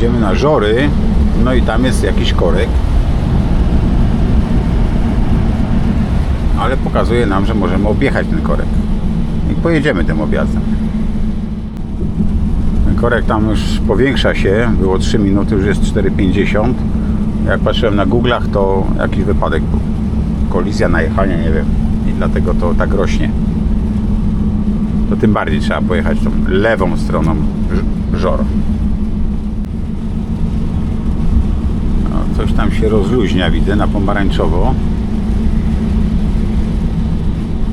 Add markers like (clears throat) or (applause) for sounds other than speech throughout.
jedziemy na Żory, no i tam jest jakiś korek. Ale pokazuje nam, że możemy objechać ten korek. I pojedziemy tym objazdem. Ten korek tam już powiększa się, było 3 minuty, już jest 4,50. Jak patrzyłem na Google'ach, to jakiś wypadek był. Kolizja, najechanie, nie wiem. I dlatego to tak rośnie. To tym bardziej trzeba pojechać tą lewą stroną Żor. No, coś tam się rozluźnia, widzę, na pomarańczowo.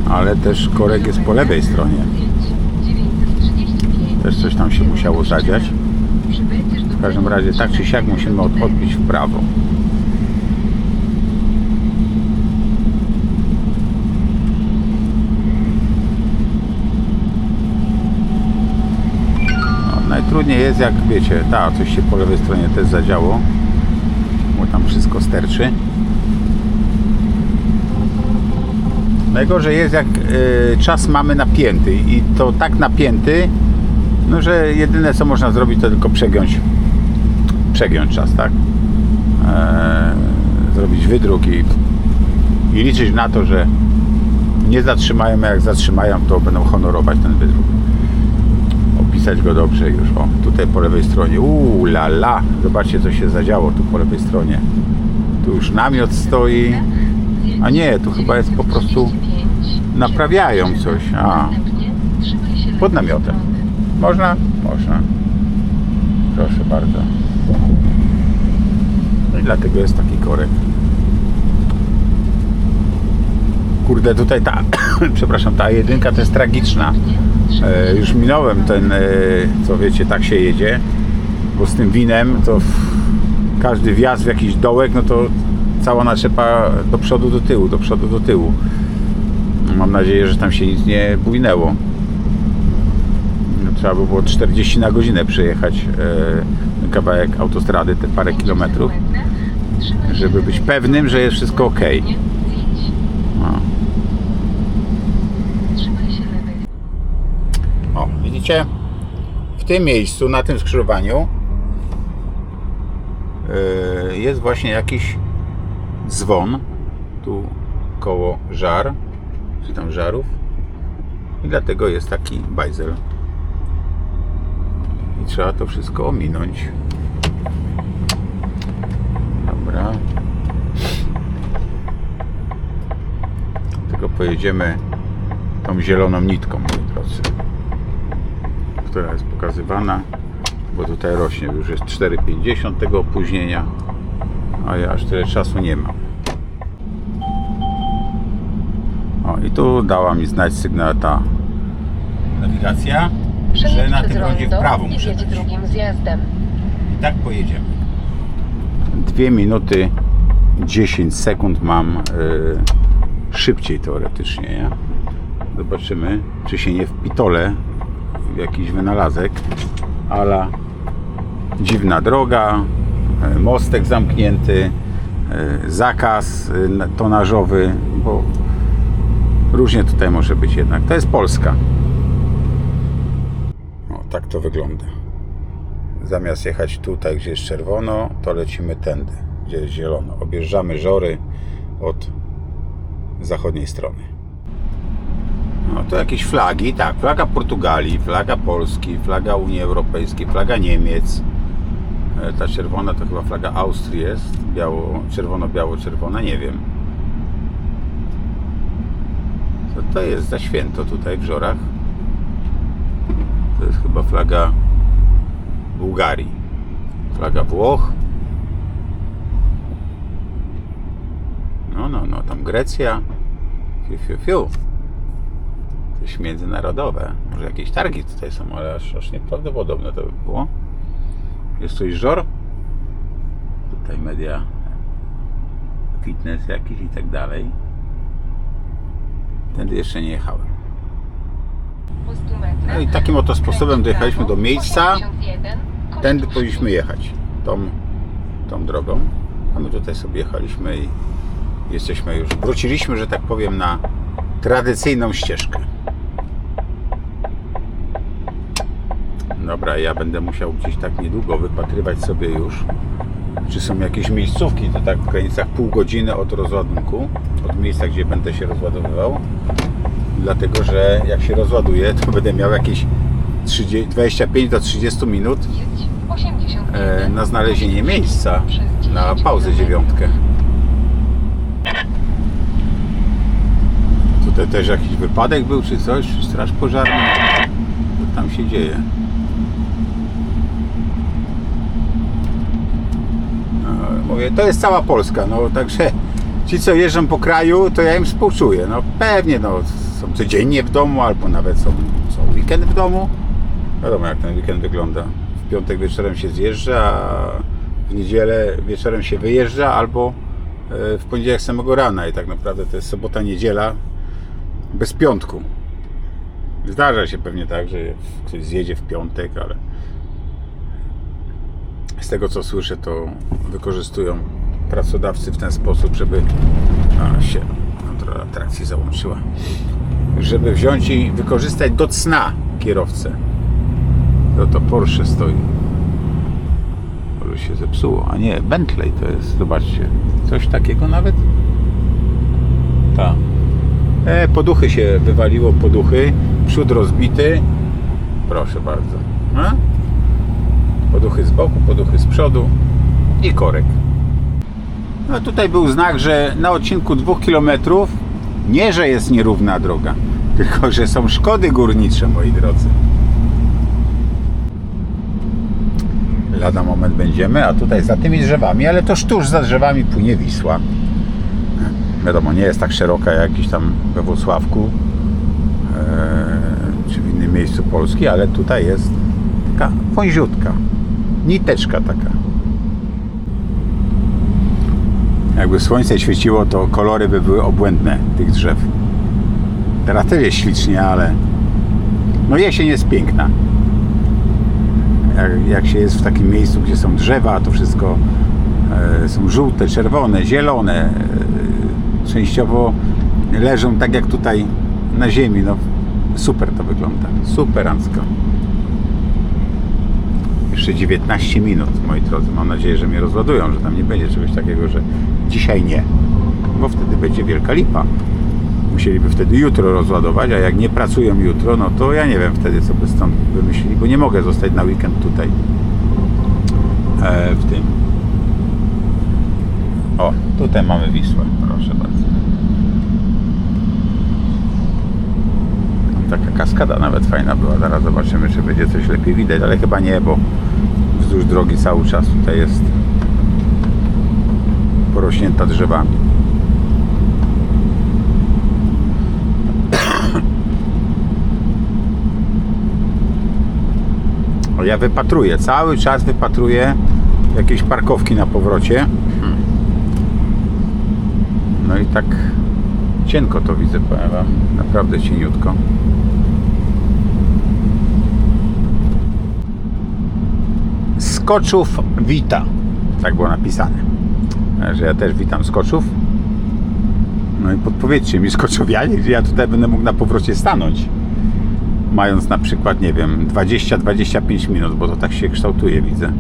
Ale też korek jest po lewej stronie. Też coś tam się musiało zadziać. W każdym razie tak czy siak musimy od, odbić w prawo. No, najtrudniej jest jak wiecie, ta coś się po lewej stronie też zadziało. Tam wszystko sterczy. Najgorzej jest jak y, czas mamy napięty i to tak napięty, no że jedyne co można zrobić to tylko przegiąć przegiąć czas, tak? Eee, zrobić wydruk i, i liczyć na to, że nie zatrzymają, a jak zatrzymają, to będą honorować ten wydruk. Opisać go dobrze już. O, tutaj po lewej stronie. Uuu, la la. Zobaczcie, co się zadziało tu po lewej stronie. Tu już namiot stoi. A nie, tu chyba jest po prostu naprawiają coś. A, pod namiotem. Można? Można. Proszę bardzo. No i dlatego jest taki korek. Kurde, tutaj ta, (coughs) przepraszam, ta jedynka to jest tragiczna. E, już minąłem ten, e, co wiecie, tak się jedzie, bo z tym winem to każdy wjazd w jakiś dołek, no to cała naczepa do przodu, do tyłu, do przodu, do tyłu. Mam nadzieję, że tam się nic nie bujnęło. Trzeba by było 40 na godzinę przejechać e, kawałek autostrady, te parę kilometrów, żeby być pewnym, że jest wszystko ok. O, widzicie? W tym miejscu, na tym skrzyżowaniu yy, jest właśnie jakiś dzwon tu koło żar, czy tam żarów i dlatego jest taki bajzel. I trzeba to wszystko ominąć. Dobra. Tylko pojedziemy tą zieloną nitką, moi drodzy, która jest pokazywana, bo tutaj rośnie, już jest 4,50 tego opóźnienia, a ja aż tyle czasu nie mam. O, i tu dała mi znać sygnał ta nawigacja, że na tym rondzie w prawo muszę dać. drugim zjazdem. I tak pojedziemy. 2 minuty 10 sekund mam y, szybciej teoretycznie, nie? Zobaczymy, czy się nie w jakiś wynalazek, ala dziwna droga, y, mostek zamknięty, y, zakaz na- tonażowy, bo różnie tutaj może być jednak. To jest Polska. O, tak to wygląda zamiast jechać tutaj, gdzie jest czerwono, to lecimy tędy, gdzie jest zielono. Objeżdżamy żory od zachodniej strony. No to jakieś flagi, tak, flaga Portugalii, flaga Polski, flaga Unii Europejskiej, flaga Niemiec. E, Ta czerwona to chyba flaga Austrii jest, biało, czerwono-biało-czerwona, nie wiem. Co to jest za święto tutaj w Żorach? To jest chyba flaga Bułgarii. Flaga Włoch. No, no, no, tam Grecja. Fiu, fiu, fiu. Coś międzynarodowe. Może jakieś targi tutaj są, ale aż, aż nieprawdopodobne to by było. Jest coś żor. Tutaj media fitness jakiś i tak dalej. Tędy jeszcze nie jechałem. No i takim oto sposobem dojechaliśmy do miejsca. Tędy powinniśmy jechać. Tą, tą drogą. A my tutaj sobie jechaliśmy i jesteśmy już, wróciliśmy, że tak powiem, na tradycyjną ścieżkę. Dobra, ja będę musiał gdzieś tak niedługo wypatrywać sobie już, czy są jakieś miejscówki, to tak w granicach pół godziny od rozładunku, od miejsca, gdzie będę się rozładowywał. Dlatego, że jak się rozładuję, to będę miał jakieś 30, 25 do 30 minut Jedź 80 e, na znalezienie miejsca na pauzę dziewiątkę. Tutaj też jakiś wypadek był, czy coś, straż pożarna. Co tam się dzieje? E, Mówię, to jest cała Polska, no także ci co jeżdżą po kraju, to ja im współczuję. No pewnie, no są codziennie w domu, albo nawet są, są weekend w domu. Wiadomo jak ten weekend wygląda. W piątek wieczorem się zjeżdża, a w niedzielę wieczorem się wyjeżdża, albo e, w poniedziałek samego rana i tak naprawdę to jest sobota, niedziela bez piątku. Zdarza się pewnie tak, że ktoś zjedzie w piątek, ale z tego co słyszę, to wykorzystują pracodawcy w ten sposób, żeby a się kontrola trakcji załączyła, żeby wziąć i wykorzystać do cna kierowcę. To to Porsche stoi. Może się zepsuło. A nie, Bentley to jest, zobaczcie. Coś takiego nawet? Tak. E, poduchy się wywaliło, poduchy. Przód rozbity. Proszę bardzo. A? Poduchy z boku, poduchy z przodu i korek. No tutaj był znak, że na odcinku 2 km nie, że jest nierówna droga, (laughs) tylko że są szkody górnicze, moi drodzy. Lada moment będziemy, a tutaj za tymi drzewami, ale to tuż za drzewami płynie Wisła. Wiadomo, nie jest tak szeroka jak gdzieś tam we Włocławku e, czy w innym miejscu Polski, ale tutaj jest taka wąziutka, niteczka taka. Jakby słońce świeciło, to kolory by były obłędne tych drzew. Teraz też jest ślicznie, ale no jesień jest piękna. Jak, jak się jest w takim miejscu, gdzie są drzewa, to wszystko e, są żółte, czerwone, zielone. Częściowo leżą tak jak tutaj na ziemi. No, super to wygląda. Superancko. Jeszcze 19 minut, moi drodzy. Mam nadzieję, że mnie rozładują, że tam nie będzie czegoś takiego, że dzisiaj nie. Bo wtedy będzie wielka lipa. Musieliby wtedy jutro rozładować, a jak nie pracują jutro, no to ja nie wiem wtedy, co by stąd wymyślili, bo nie mogę zostać na weekend tutaj e, w tym. O, tutaj mamy Wisłę, proszę bardzo. Tam taka kaskada nawet fajna była. Zaraz zobaczymy, czy będzie coś lepiej widać, ale chyba nie, bo wzdłuż drogi cały czas tutaj jest porośnięta drzewami. Ja wypatruję, cały czas wypatruję jakieś parkowki na powrocie. No i tak cienko to widzę, powiem Wam. Naprawdę cieniutko. Skoczów wita. Tak było napisane. Że ja też witam skoczów. No i podpowiedzcie mi, skoczowianie, gdzie ja tutaj będę mógł na powrocie stanąć. Mając na przykład, nie wiem, 20-25 minut, bo to tak się kształtuje, widzę.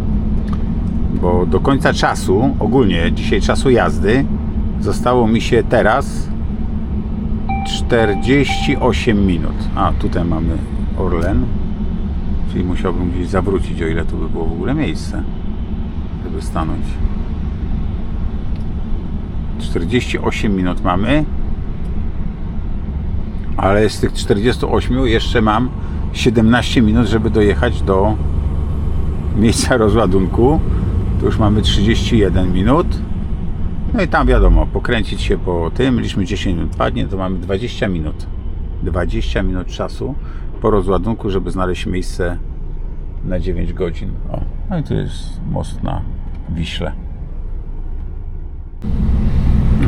Bo do końca czasu, ogólnie dzisiaj czasu jazdy, zostało mi się teraz 48 minut. A, tutaj mamy Orlen. Czyli musiałbym gdzieś zawrócić, o ile tu by było w ogóle miejsce, żeby stanąć. 48 minut mamy. Ale z tych 48 jeszcze mam 17 minut, żeby dojechać do miejsca (laughs) rozładunku. Tu już mamy 31 minut. No i tam wiadomo, pokręcić się po tym, liczmy 10 minut padnie, to mamy 20 minut. 20 minut czasu po rozładunku, żeby znaleźć miejsce na 9 godzin. O, no i tu jest most na Wiśle.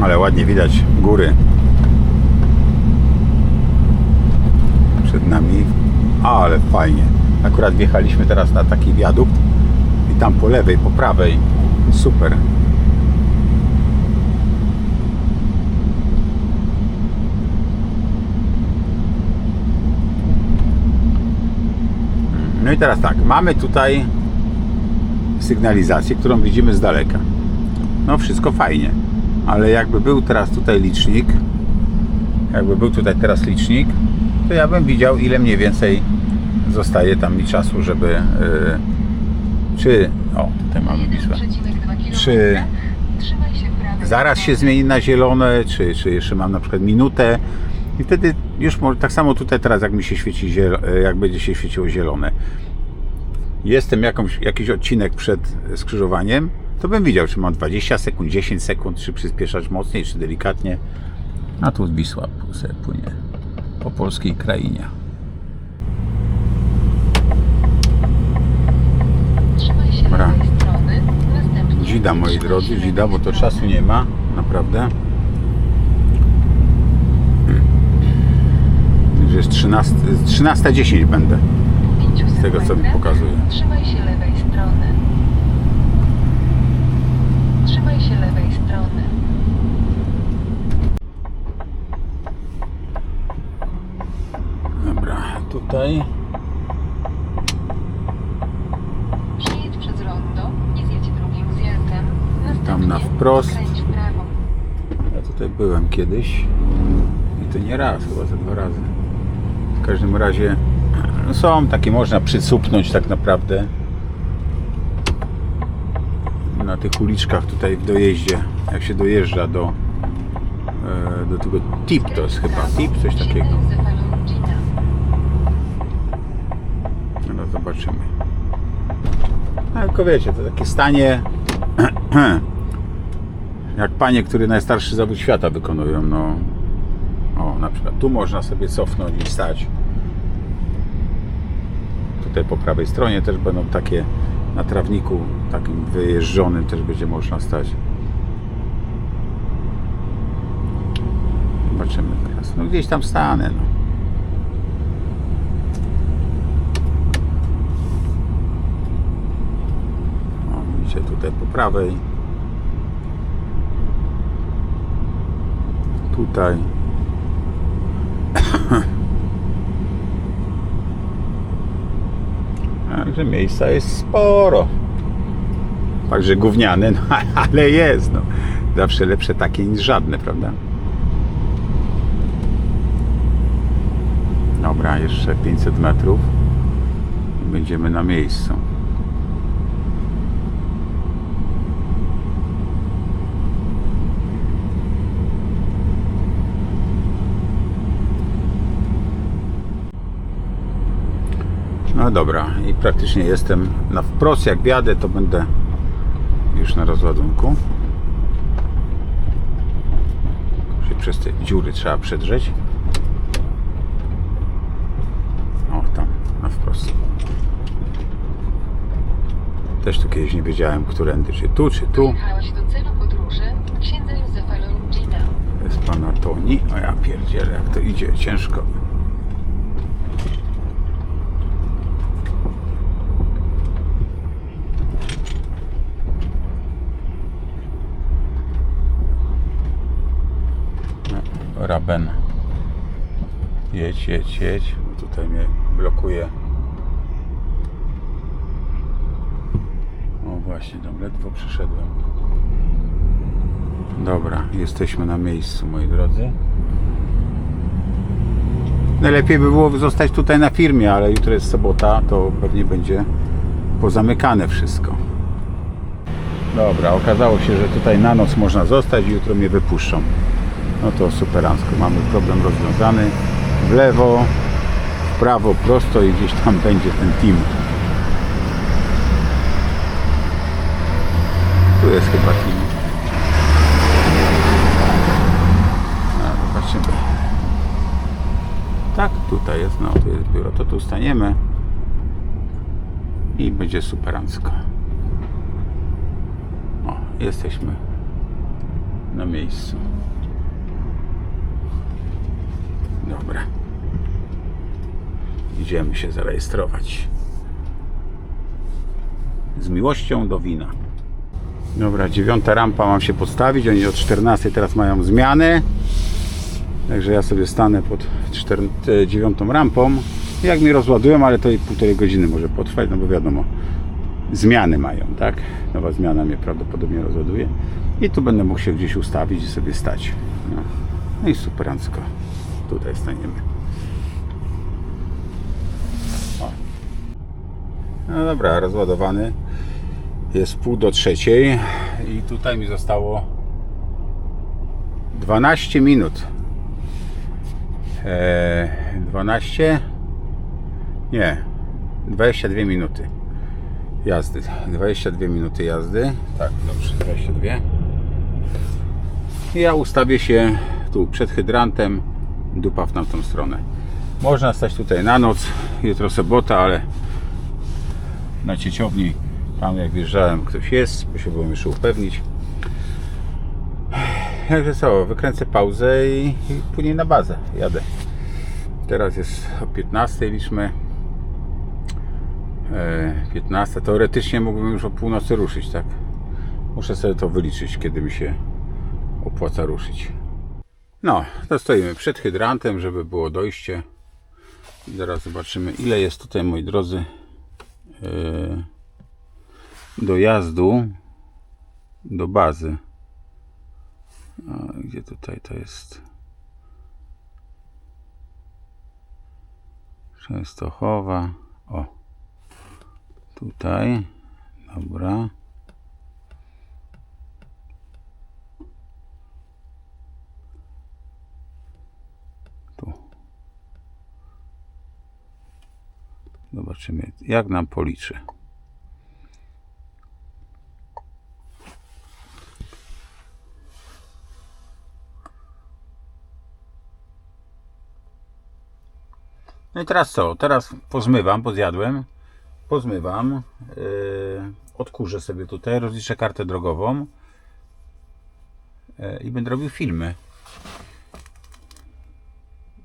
Ale ładnie widać góry. Przed nami. Ale fajnie. Akurat wjechaliśmy teraz na taki wiadukt i tam po lewej, po prawej. Super. No i teraz tak, mamy tutaj sygnalizację, którą widzimy z daleka. No wszystko fajnie, ale jakby był teraz tutaj licznik, jakby był tutaj teraz licznik, to ja bym widział ile mniej więcej zostaje tam mi czasu, żeby yy, czy, o tutaj mamy Wisłę, Czy zaraz się zmieni na zielone, czy, czy jeszcze mam na przykład minutę i wtedy już tak samo tutaj teraz jak mi się świeci, ziel- jak będzie się świeciło zielone. Jestem jakąś, jakiś odcinek przed skrzyżowaniem, to bym widział, czy mam 20 sekund, 10 sekund, czy przyspieszać mocniej, czy delikatnie. A tu Wisła płynie po polskiej krainie. Dobra. Dzida, moi drodzy, dzida, bo to czasu nie ma, naprawdę. Już jest 13, 13.10 będę. Z tego, co mi pokazuje. Trzymaj się lewej strony. Trzymaj się lewej strony. Dobra, tutaj. Przejedź przez rondo i zjedź drugim zjazdem. Następnie Tam na wprost. Ja tutaj byłem kiedyś. I to nie raz, chyba ze dwa razy. W każdym razie no są takie, można przycupnąć tak naprawdę. Na tych uliczkach tutaj w dojeździe, jak się dojeżdża do, e, do tego tip to jest chyba, tip, coś takiego. No zobaczymy. A tylko wiecie, to takie stanie (clears throat) jak panie, które najstarszy zawód świata wykonują, no na przykład tu można sobie cofnąć i stać. Tutaj po prawej stronie też będą takie na trawniku takim wyjeżdżonym też będzie można stać. Zobaczymy teraz. No gdzieś tam stanę, no. O, widzicie tutaj po prawej. Tutaj. (coughs) Także miejsca jest sporo. Także gówniane, no, (laughs) ale jest. No. Zawsze lepsze takie niż żadne, prawda? Dobra, jeszcze 500 metrów i będziemy na miejscu. No dobra, i praktycznie jestem na wprost. Jak wjadę, to będę już na rozładunku. Się przez te dziury trzeba przedrzeć. O, tam, na wprost. Też tu kiedyś nie wiedziałem, którędy, czy tu, czy tu. Jest pana Toni. O ja pierdzielę, jak to idzie, ciężko. No, Raben. Jedź, jedź, jedź. Tutaj mnie blokuje. O właśnie, tam ledwo przyszedłem. Dobra, jesteśmy na miejscu, moi drodzy. Najlepiej by było zostać tutaj na firmie, ale jutro jest sobota, to pewnie będzie pozamykane wszystko. Dobra, okazało się, że tutaj na noc można zostać jutro mnie wypuszczą. No to superancko, mamy problem rozwiązany. W lewo, w prawo, prosto i gdzieś tam będzie ten team. Tu jest chyba team. Tak, tutaj jest, no tu jest biuro, to tu staniemy i będzie superancko. O, jesteśmy na miejscu. Dobra. Idziemy się zarejestrować. Z miłością do wina. Dobra, dziewiąta rampa mam się podstawić. Oni od 14 teraz mają zmianę. Także ja sobie stanę pod e, dziewiątą rampą Jak mi rozładują, ale to i półtorej godziny może potrwać, no bo wiadomo, zmiany mają, tak? Nowa zmiana mnie prawdopodobnie rozładuje. I tu będę mógł się gdzieś ustawić i sobie stać. No, no i superancko. Tutaj staniemy. O. No dobra, rozładowany. Jest pół do trzeciej i tutaj mi zostało 12 minut. Eee, 12? Nie, 22 minuty jazdy. 22 minuty jazdy. Tak, dobrze, 22. I ja ustawię się tu przed hydrantem, dupa w tamtą stronę. Można stać tutaj na noc, jutro sobota, ale na cieciowni tam jak wjeżdżałem ktoś jest, bo się byłem jeszcze upewnić. Jakże co, wykręcę pauzę i, i później na bazę jadę. Teraz jest o 15 liczmy. E, 15. Teoretycznie mógłbym już o północy ruszyć, tak? Muszę sobie to wyliczyć, kiedy mi się opłaca ruszyć. No, to stoimy przed hydrantem, żeby było dojście. I zaraz zobaczymy, ile jest tutaj, moi drodzy, e, dojazdu do bazy. A, gdzie tutaj to jest? Częstochowa. O. Tutaj. Dobra. Zobaczymy, jak nam policzy. No i teraz co? Teraz pozmywam, bo zjadłem. Pozmywam. Yy, odkurzę sobie tutaj, rozliczę kartę drogową. Yy, I będę robił filmy.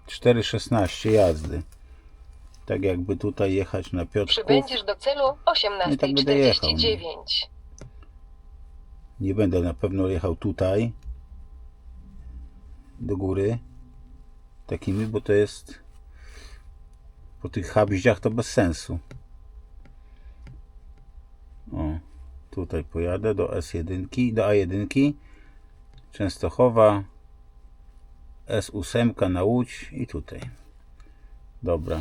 4,16 jazdy. Tak jakby tutaj jechać na Piotrków. Przybędziesz do celu I tak będę jechał, no. 18.49. Nie będę na pewno jechał tutaj. Do góry. Takimi, bo to jest po tych habździach to bez sensu. O, tutaj pojadę do S1, do A1, Częstochowa, S8 na Łódź i tutaj. Dobra.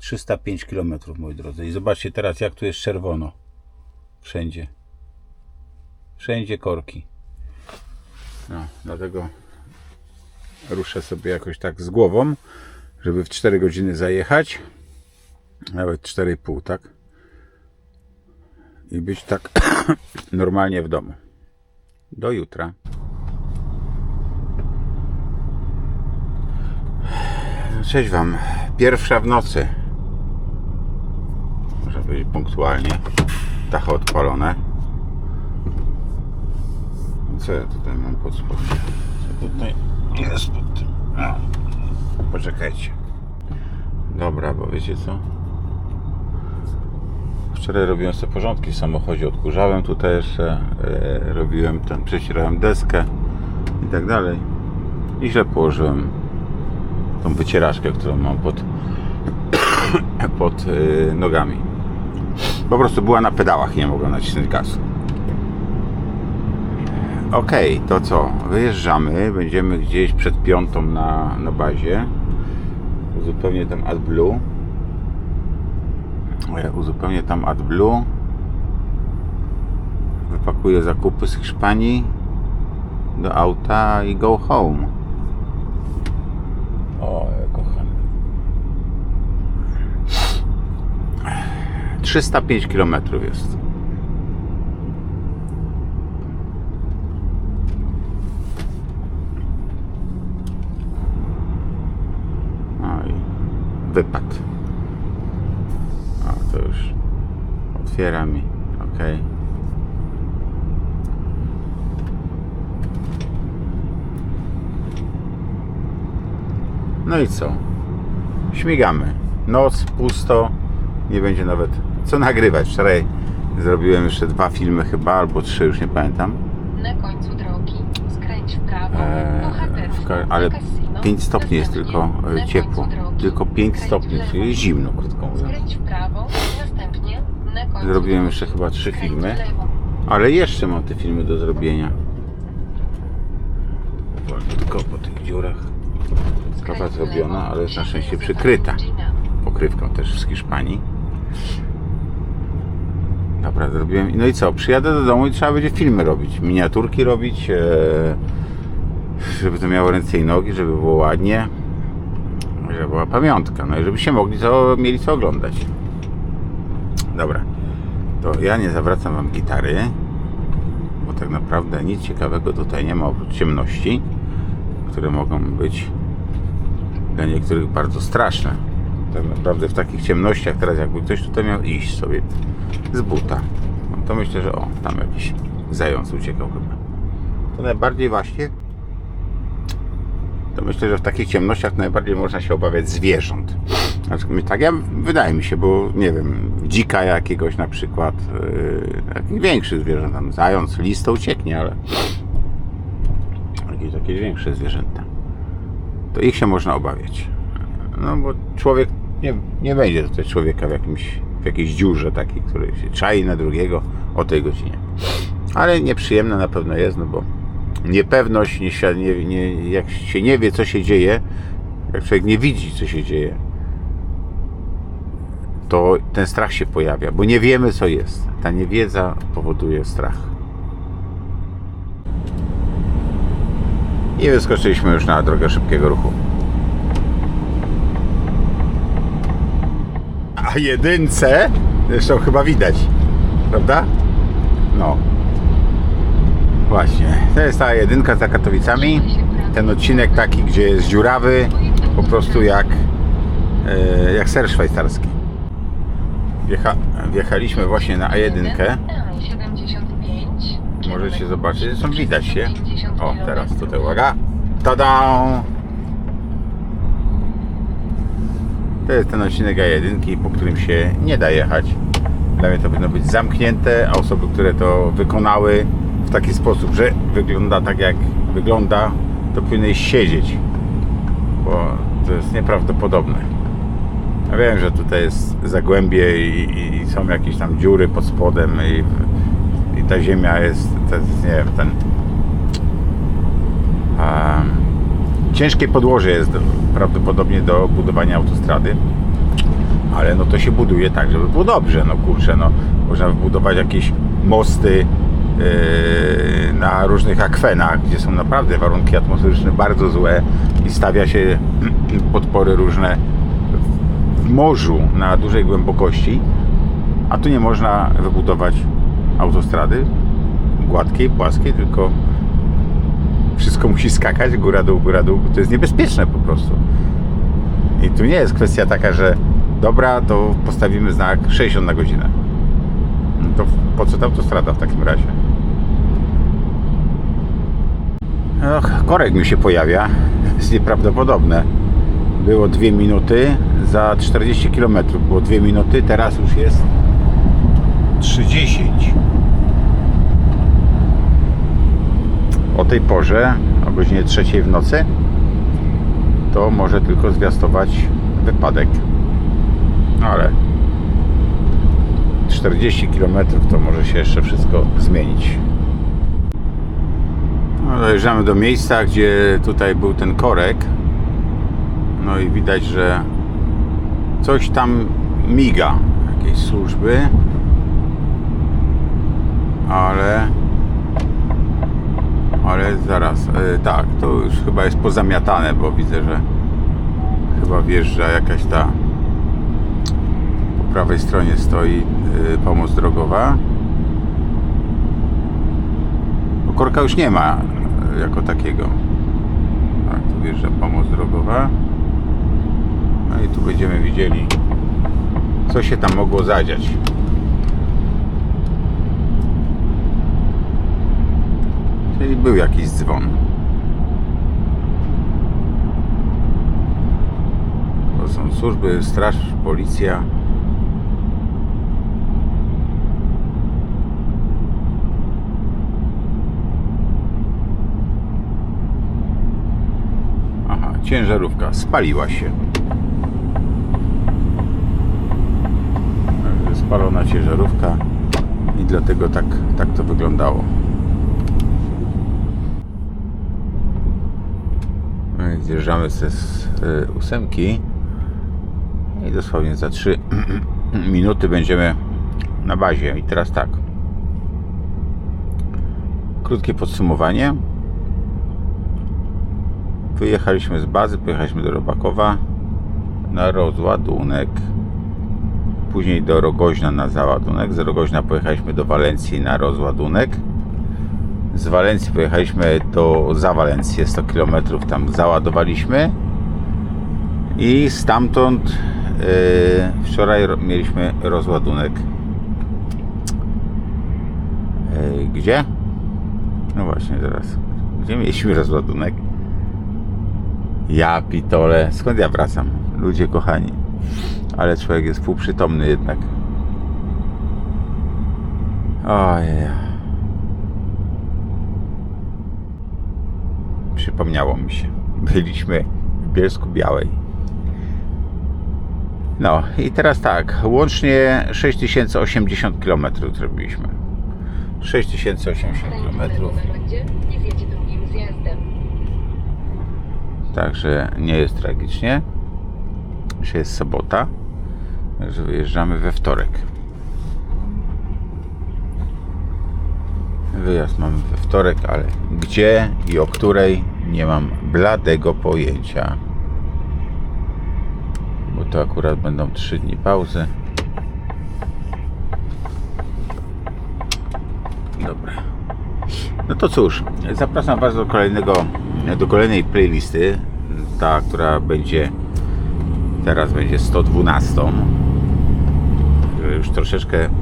305 km, moi drodzy. I zobaczcie teraz, jak tu jest czerwono. Wszędzie. Wszędzie korki. No, dlatego ruszę sobie jakoś tak z głową, żeby w 4 godziny zajechać. Nawet 4,5, tak? I być tak (coughs) normalnie w domu. Do jutra. Cześć Wam. Pierwsza w nocy. Być punktualnie. Dachy odpalone. Co ja tutaj mam pod spodem? Co tutaj jest pod tym? A, poczekajcie. Dobra, bo wiecie co? Wczoraj robiłem sobie porządki w samochodzie, odkurzałem tutaj jeszcze, e, robiłem ten, przecierałem deskę i tak dalej. I źle położyłem tą wycieraczkę, którą mam pod, (coughs) pod e, nogami. Po prostu była na pedałach i nie mogłem nacisnąć gazu. Okej, to co? Wyjeżdżamy. Będziemy gdzieś przed piątą na, na bazie. Uzupełnię tam AdBlue. Uzupełnię tam AdBlue. Wypakuję zakupy z Hiszpanii do auta i go home. O, 305 km jest. No i wypad. A to już otwiera mi. Ok. No i co? Śmigamy. Noc, pusto. Nie będzie nawet co nagrywać. Wczoraj zrobiłem jeszcze dwa filmy chyba, albo trzy, już nie pamiętam. Na końcu drogi skręć w prawo Eee, ale Casino 5 stopni jest tylko e, ciepło. Tylko 5 stopni, czyli zimno, krótko mówiąc. Skręć w prawo, następnie na końcu Zrobiłem jeszcze chyba trzy filmy. Ale jeszcze mam te filmy do zrobienia. Tylko po tych dziurach. Lewo, zrobiona, ale na szczęście przykryta. Pokrywką też z Hiszpanii. Dobra, zrobiłem. No i co? Przyjadę do domu i trzeba będzie filmy robić. Miniaturki robić. E, żeby to miało ręce i nogi, żeby było ładnie. Żeby była pamiątka. No i żebyście mogli to, mieli co oglądać. Dobra. To ja nie zawracam wam gitary, bo tak naprawdę nic ciekawego tutaj nie ma oprócz ciemności, które mogą być dla niektórych bardzo straszne. Tak naprawdę w takich ciemnościach teraz jakby ktoś tutaj miał iść sobie z buta, no to myślę, że o, tam jakiś zając uciekał chyba. To najbardziej właśnie to myślę, że w takich ciemnościach najbardziej można się obawiać zwierząt. Znaczy, tak ja, wydaje mi się, bo nie wiem, dzika jakiegoś na przykład, yy, jakichś większych zwierząt, tam zając, lis to ucieknie, ale jakieś takie większe zwierzęta, to ich się można obawiać. No bo człowiek nie, nie będzie tutaj człowieka w, jakimś, w jakiejś dziurze takiej, który się czai na drugiego o tej godzinie. Ale nieprzyjemne na pewno jest, no bo niepewność, nie, nie, nie, jak się nie wie, co się dzieje, jak człowiek nie widzi, co się dzieje, to ten strach się pojawia, bo nie wiemy, co jest. Ta niewiedza powoduje strach. I wyskoczyliśmy już na drogę szybkiego ruchu. A jedynce, zresztą chyba widać, prawda? No. Właśnie, to jest ta jedynka za Katowicami. Ten odcinek taki, gdzie jest dziurawy, po prostu jak, e, jak ser szwajcarski. Wjecha, wjechaliśmy właśnie na A1. Możecie zobaczyć, zresztą widać się. O, teraz tutaj uwaga. Tada! To jest ten odcinek A1, po którym się nie da jechać. Dla mnie to powinno być zamknięte, a osoby, które to wykonały w taki sposób, że wygląda tak jak wygląda, to powinny siedzieć. Bo to jest nieprawdopodobne. Ja wiem, że tutaj jest zagłębie i, i są jakieś tam dziury pod spodem i, i ta ziemia jest, jest, nie wiem, ten em, ciężkie podłoże jest prawdopodobnie do budowania autostrady, ale no to się buduje tak, żeby było dobrze, no kurczę, no można wybudować jakieś mosty yy, na różnych akwenach, gdzie są naprawdę warunki atmosferyczne bardzo złe i stawia się (clears throat) podpory różne w morzu na dużej głębokości, a tu nie można wybudować autostrady gładkiej, płaskiej, tylko wszystko musi skakać góra dół, góra dół, to jest niebezpieczne po prostu. I tu nie jest kwestia taka, że dobra, to postawimy znak 60 na godzinę. No to po co ta autostrada w takim razie? No, korek mi się pojawia. Jest nieprawdopodobne. Było 2 minuty za 40 km. Było 2 minuty, teraz już jest 30. O tej porze, o godzinie 3 w nocy, to może tylko zwiastować wypadek. Ale 40 km to może się jeszcze wszystko zmienić. No, dojeżdżamy do miejsca, gdzie tutaj był ten korek. No i widać, że coś tam miga, jakieś służby, ale ale zaraz, e, tak, to już chyba jest pozamiatane, bo widzę, że chyba wjeżdża jakaś ta po prawej stronie stoi e, pomoc drogowa. Bo korka już nie ma e, jako takiego. Tak, tu wjeżdża pomoc drogowa. No i tu będziemy widzieli, co się tam mogło zadziać. Czyli był jakiś dzwon. To są służby, straż, policja. Aha, ciężarówka spaliła się. Spalona ciężarówka i dlatego tak, tak to wyglądało. No i Zjeżdżamy ze z y, ósemki i dosłownie za 3 (clears throat) minuty będziemy na bazie. I teraz tak. Krótkie podsumowanie. Wyjechaliśmy z bazy, pojechaliśmy do Robakowa na rozładunek. Później do Rogoźna na załadunek. Z Rogoźna pojechaliśmy do Walencji na rozładunek. Z Walencji pojechaliśmy do za Walencję 100 km tam załadowaliśmy. I stamtąd yy, wczoraj mieliśmy rozładunek. Yy, gdzie? No właśnie, zaraz. Gdzie mieliśmy rozładunek? Ja pitole. Skąd ja wracam? Ludzie kochani. Ale człowiek jest półprzytomny jednak. Ojej. Przypomniało mi się. Byliśmy w Bielsku Białej. No i teraz tak, łącznie 6080 km zrobiliśmy. 6080 km. Także nie jest tragicznie. Dzisiaj jest sobota. Także wyjeżdżamy we wtorek. Wyjazd mamy we wtorek, ale gdzie i o której nie mam bladego pojęcia. Bo to akurat będą 3 dni pauzy. Dobra. No to cóż, zapraszam Was do kolejnego, do kolejnej playlisty. Ta, która będzie teraz będzie 112. Już troszeczkę mm,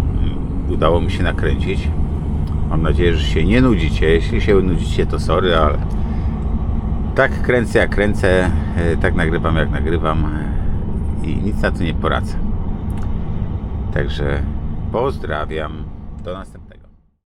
udało mi się nakręcić. Mam nadzieję, że się nie nudzicie. Jeśli się nudzicie, to sorry, ale tak kręcę jak kręcę, e, tak nagrywam jak nagrywam e, i nic na to nie poradzę. Także pozdrawiam. Do następnego.